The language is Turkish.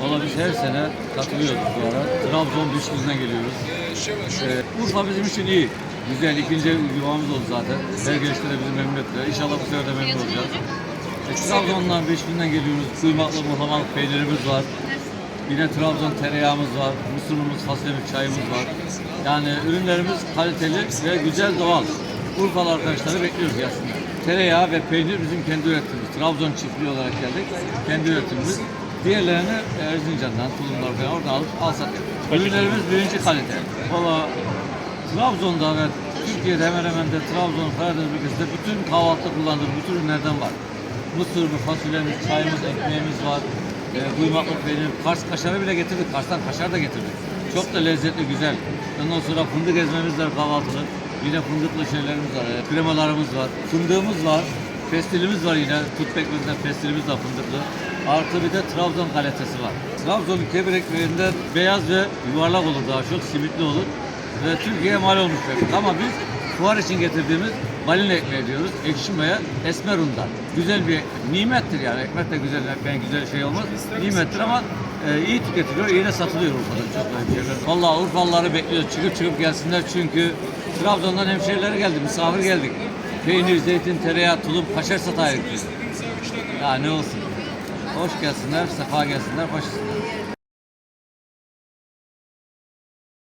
Valla biz her sene katılıyoruz bu ara. Trabzon düşkününe geliyoruz. Ee, Urfa bizim için iyi. Güzel, ikinci yuvamız oldu zaten. Her gelişte de bizi memnun ettiler. İnşallah bu sefer de memnun olacağız. E, Trabzon'dan, Beşiktaş'tan geliyoruz. Kuymaklı, muhlamalı peynirimiz var. Yine Trabzon tereyağımız var. Mısırımız, fasulyemiz, çayımız var. Yani ürünlerimiz kaliteli ve güzel doğal. Urfalı arkadaşları bekliyoruz aslında. Tereyağı ve peynir bizim kendi üretimimiz. Trabzon çiftliği olarak geldik. Kendi üretimimiz. Diğerlerini Erzincan'dan, Tulumlar falan oradan alıp alsak. Ürünlerimiz birinci kalite. Valla Trabzon'da ve Türkiye'de hemen hemen de Trabzon, Karadeniz bölgesinde bütün kahvaltıda kullandığımız bütün ürünlerden var. Mısırımız, fasulyemiz, çayımız, ekmeğimiz var. E, kuymaklı peynir, Kars kaşarı bile getirdik. Kars'tan kaşar da getirdik. Çok da lezzetli, güzel. Ondan sonra fındık ezmemiz var kahvaltılık. Yine fındıklı şeylerimiz var. e, kremalarımız var. Fındığımız var. Pestilimiz var yine. Tut pekmezden pestilimiz var fındıklı. Artı bir de Trabzon galetesi var. Trabzon'un kebir ekmeğinde beyaz ve yuvarlak olur daha çok. Simitli olur. Ve Türkiye'ye mal olmuş bir ekmek. Ama biz fuar için getirdiğimiz balina ekmeği diyoruz. Ekşi maya esmer undan. Güzel bir nimettir yani. Ekmek de güzel, ekmeğin güzel şey olmaz. Nimettir ama e, iyi tüketiliyor, iyi de satılıyor Urfa'da çok bir şeyler. Valla Urfalıları bekliyoruz. Çıkıp çıkıp gelsinler çünkü Trabzon'dan hemşehriler geldi, misafir geldik. Peynir, zeytin, tereyağı, tulum, kaşar sataydık biz. Ya ne olsun. Hoş gelsinler, sefa gelsinler, hoş gelsinler.